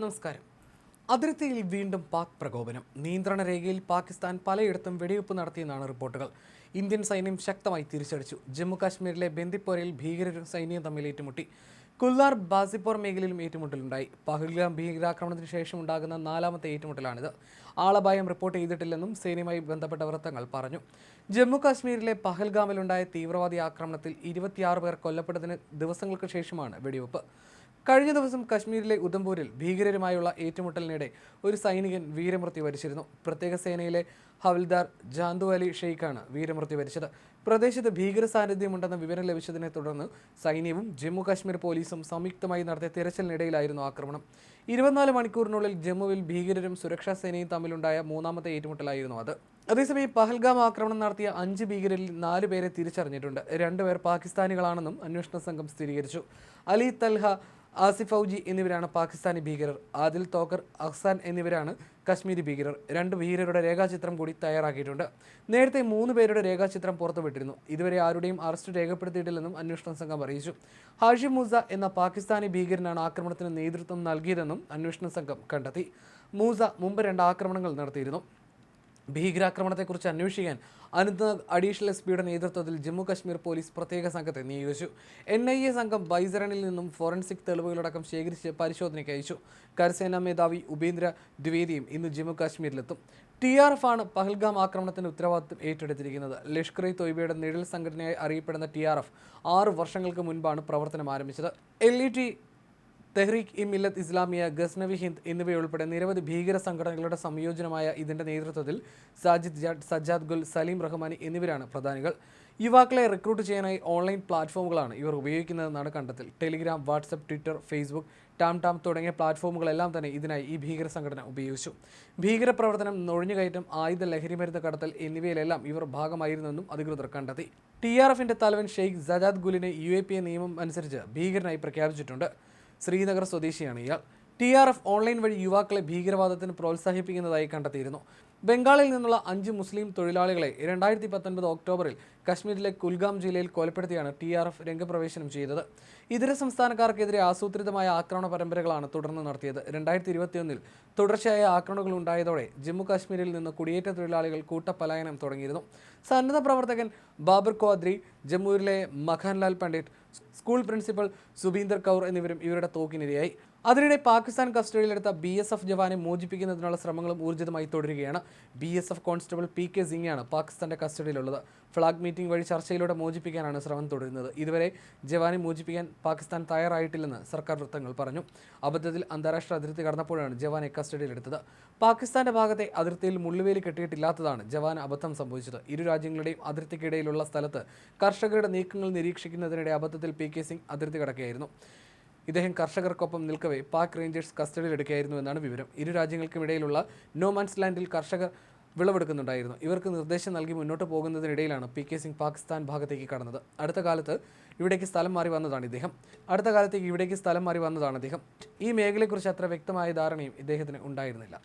നമസ്കാരം. അതിർത്തിയിൽ വീണ്ടും പാക് പ്രകോപനം. നിയന്ത്രണ രേഖയിൽ പാകിസ്ഥാൻ പലയിടത്തും വെടിവെപ്പ് നടത്തിയെന്നാണ് റിപ്പോർട്ടുകൾ. ഇന്ത്യൻ സൈന്യം ശക്തമായി തിരിച്ചടിച്ചു. ജമ്മു കാശ്മീരിലെ ബന്ദിപ്പോരയിൽ ഭീകരരും സൈന്യം തമ്മിൽ ഏറ്റുമുട്ടി. കുല്ലാർ ബാസിപ്പോർ മേഖലയിലും ഏറ്റുമുട്ടലുണ്ടായി. പഹൽഗാം ഭീകരാക്രമണത്തിന് ശേഷം ഉണ്ടാകുന്ന നാലാമത്തെ ഏറ്റുമുട്ടലാണിത്. ആളപായം റിപ്പോർട്ട് ചെയ്തിട്ടില്ലെന്നും സേനയുമായി ബന്ധപ്പെട്ട വൃത്തങ്ങൾ പറഞ്ഞു. ജമ്മു കാശ്മീരിലെ പഹൽഗാമിലുണ്ടായ തീവ്രവാദി ആക്രമണത്തിൽ ഇരുപത്തിയാറ് പേർ കൊല്ലപ്പെട്ടതിന് ദിവസങ്ങൾക്ക് ശേഷമാണ് വെടിവെപ്പ്. കഴിഞ്ഞ ദിവസം കശ്മീരിലെ ഉദംപൂരിൽ ഭീകരരുമായുള്ള ഏറ്റുമുട്ടലിനിടെ ഒരു സൈനികൻ വീരമൃത്യു വരിച്ചിരുന്നു. പ്രത്യേക സേനയിലെ ഹവൽദാർ ജാന്തു അലി ഷെയ്ഖാണ് വീരമൃത്യു വരിച്ചത്. പ്രദേശത്ത് ഭീകര സാന്നിധ്യമുണ്ടെന്ന വിവരം ലഭിച്ചതിനെ തുടർന്ന് സൈന്യവും ജമ്മു കാശ്മീർ പോലീസും സംയുക്തമായി നടത്തിയ തിരച്ചിലിനിടയിലായിരുന്നു ആക്രമണം. ഇരുപത്തിനാല് മണിക്കൂറിനുള്ളിൽ ജമ്മുവിൽ ഭീകരരും സുരക്ഷാ സേനയും തമ്മിലുണ്ടായ മൂന്നാമത്തെ ഏറ്റുമുട്ടലായിരുന്നു അത്. അതേസമയം പഹൽഗാം ആക്രമണം നടത്തിയ അഞ്ച് ഭീകരരിൽ നാല് പേരെ തിരിച്ചറിഞ്ഞിട്ടുണ്ട്. രണ്ടുപേർ പാകിസ്ഥാനികളാണെന്നും അന്വേഷണ സംഘം സ്ഥിരീകരിച്ചു. അലി തൽഹ ആസിഫ് ഔജി എന്നിവരാണ് പാകിസ്ഥാനി ഭീകരർ. ആദിൽ തോക്കർ അഹ്സാൻ എന്നിവരാണ് കശ്മീരി ഭീകരർ. രണ്ട് ഭീകരരുടെ രേഖാചിത്രം കൂടി തയ്യാറാക്കിയിട്ടുണ്ട്. നേരത്തെ മൂന്ന് പേരുടെ രേഖാചിത്രം പുറത്തുവിട്ടിരുന്നു. ഇതുവരെ ആരുടെയും അറസ്റ്റ് രേഖപ്പെടുത്തിയിട്ടില്ലെന്നും അന്വേഷണ സംഘം അറിയിച്ചു. ഹാഷിം മൂസ എന്ന പാകിസ്ഥാനി ഭീകരനാണ് ആക്രമണത്തിന് നേതൃത്വം നൽകിയതെന്നും അന്വേഷണ സംഘം കണ്ടെത്തി. മൂസ മുമ്പ് രണ്ട് ആക്രമണങ്ങൾ നടത്തിയിരുന്നു. ഭീകരാക്രമണത്തെക്കുറിച്ച് അന്വേഷിക്കാൻ അനന്ത്നാഗ് അഡീഷണൽ എസ് പിയുടെ നേതൃത്വത്തിൽ ജമ്മു കശ്മീർ പോലീസ് പ്രത്യേക സംഘത്തെ നിയോഗിച്ചു. എൻ ഐ എ സംഘം ബൈസറണിൽ നിന്നും ഫോറൻസിക് തെളിവുകളടക്കം ശേഖരിച്ച് പരിശോധനയ്ക്ക് അയച്ചു. കരസേനാ മേധാവി ഉപേന്ദ്ര ദ്വിവേദിയും ഇന്ന് ജമ്മു കാശ്മീരിലെത്തും. ടി ആർ എഫ് ആണ് പഹൽഗാം ആക്രമണത്തിന്റെ ഉത്തരവാദിത്വം ഏറ്റെടുത്തിരിക്കുന്നത്. ലഷ്കർ ഇ തൊയ്ബയുടെ നിഴൽ സംഘടനയായി അറിയപ്പെടുന്ന ടി ആർ എഫ് ആറ് വർഷങ്ങൾക്ക് മുൻപാണ് പ്രവർത്തനം ആരംഭിച്ചത്. L E T Tehreek e Millat Islamia Ghaznavi Hind എന്നിവയുൾപ്പെടെ നിരവധി ഭീകര സംഘടനകളുടെ സംയോജനമായ ഇതിന്റെ നേതൃത്വത്തിൽ സാജിദ് ജാഡ് സജ്ജാദ് ഗുൽ സലീം റഹ്മാനി എന്നിവരാണ് പ്രധാനികൾ. യുവാക്കളെ റിക്രൂട്ട് ചെയ്യാനായി ഓൺലൈൻ പ്ലാറ്റ്ഫോമുകളാണ് ഇവർ ഉപയോഗിക്കുന്നതെന്നാണ് കണ്ടെത്തൽ. Telegram WhatsApp Twitter Facebook TamTam തുടങ്ങിയ പ്ലാറ്റ്ഫോമുകളെല്ലാം തന്നെ ഇതിനായി ഈ ഭീകര സംഘടന ഉപയോഗിച്ചു. ഭീകരപ്രവർത്തനം നുഴഞ്ഞുകയറ്റം ആയുധ ലഹരിമരുന്ന് കടത്തൽ എന്നിവയിലെല്ലാം ഇവർ ഭാഗമായിരുന്നെന്നും അധികൃതർ കണ്ടെത്തി. ടി ആർ എഫിന്റെ തലവൻ ഷെയ്ഖ് സജാദ് ഗുലിനെ യു എ പി എ നിയമം അനുസരിച്ച് ഭീകരനായി പ്രഖ്യാപിച്ചിട്ടുണ്ട്. ശ്രീനഗർ സ്വദേശിയാണ് ഇയാൾ. ടി ആർ എഫ് ഓൺലൈൻ വഴി യുവാക്കളെ ഭീകരവാദത്തിന് പ്രോത്സാഹിപ്പിക്കുന്നതായി കണ്ടെത്തിയിരുന്നു. ബംഗാളിൽ നിന്നുള്ള അഞ്ച് മുസ്ലിം തൊഴിലാളികളെ രണ്ടായിരത്തി പത്തൊൻപത് ഒക്ടോബറിൽ കശ്മീരിലെ കുൽഗാം ജില്ലയിൽ കൊലപ്പെടുത്തിയാണ് ടി ആർ എഫ് രംഗപ്രവേശനം ചെയ്തത്. ഇതര സംസ്ഥാനക്കാർക്കെതിരെ ആസൂത്രിതമായ ആക്രമണ പരമ്പരകളാണ് തുടർന്ന് നടത്തിയത്. രണ്ടായിരത്തി ഇരുപത്തിയൊന്നിൽ തുടർച്ചയായ ആക്രമണങ്ങൾ ഉണ്ടായതോടെ ജമ്മു കാശ്മീരിൽ നിന്ന് കുടിയേറ്റ തൊഴിലാളികൾ കൂട്ടപലായനം തുടങ്ങിയിരുന്നു. സന്നദ്ധ പ്രവർത്തകൻ ബാബർ ക്വാദ്രി ജമ്മുവിലെ മഖാൻലാൽ പണ്ഡിറ്റ് സ്കൂൾ പ്രിൻസിപ്പൽ സുബീന്ദർ കൗർ എന്നിവരും ഇവരുടെ തോക്കിനിരയായി. അതിനിടെ പാകിസ്ഥാൻ കസ്റ്റഡിയിലെടുത്ത ബി എസ് എഫ് ജവാനെ മോചിപ്പിക്കുന്നതിനുള്ള ശ്രമങ്ങളും ഊർജിതമായി തുടരുകയാണ്. B S F constable P K സിംഗാണ് പാകിസ്ഥാന്റെ കസ്റ്റഡിയിലുള്ളത്. ഫ്ളാഗ് മീറ്റിംഗ് വഴി ചർച്ചയിലൂടെ മോചിപ്പിക്കാനാണ് ശ്രമം തുടരുന്നത്. ഇതുവരെ ജവാനെ മോചിപ്പിക്കാൻ പാകിസ്ഥാൻ തയ്യാറായിട്ടില്ലെന്ന് സർക്കാർ വൃത്തങ്ങൾ പറഞ്ഞു. അബദ്ധത്തിൽ അന്താരാഷ്ട്ര അതിർത്തി കടന്നപ്പോഴാണ് ജവാനെ കസ്റ്റഡിയിലെടുത്തത്. പാകിസ്ഥാന്റെ ഭാഗത്തെ അതിർത്തിയിൽ മുള്ളുവേലി കെട്ടിയിട്ടില്ലാത്തതാണ് ജവാൻ അബദ്ധം സംഭവിച്ചത്. ഇരു രാജ്യങ്ങളുടെയും അതിർത്തിക്കിടയിലുള്ള സ്ഥലത്ത് കർഷകരുടെ നീക്കങ്ങൾ നിരീക്ഷിക്കുന്നതിനിടെ അബദ്ധത്തിൽ പി കെ സിംഗ് അതിർത്തി കടക്കുകയായിരുന്നു. ഇദ്ദേഹം കർഷകർക്കൊപ്പം നിൽക്കവേ പാക് റേഞ്ചേഴ്സ് കസ്റ്റഡിയിൽ എടുക്കുകയായിരുന്നു എന്നാണ് വിവരം. ഇരു രാജ്യങ്ങൾക്കുമിടയിലുള്ള നോ മാൻസ് ലാൻഡിൽ കർഷകർ വിളവെടുക്കുന്നുണ്ടായിരുന്നു. ഇവർക്ക് നിർദ്ദേശം നൽകി മുന്നോട്ട് പോകുന്നതിനിടയിലാണ് പി കെ സിംഗ് പാകിസ്ഥാൻ ഭാഗത്തേക്ക് കടന്നത്. അടുത്ത കാലത്ത് ഇവിടേക്ക് സ്ഥലം മാറി വന്നതാണ് ഇദ്ദേഹം. അടുത്ത കാലത്തേക്ക് ഇവിടേക്ക് സ്ഥലം മാറി വന്നതാണ് അദ്ദേഹം ഈ മേഖലയെക്കുറിച്ച് അത്ര വ്യക്തമായ ധാരണയും ഇദ്ദേഹത്തിന് ഉണ്ടായിരുന്നില്ല.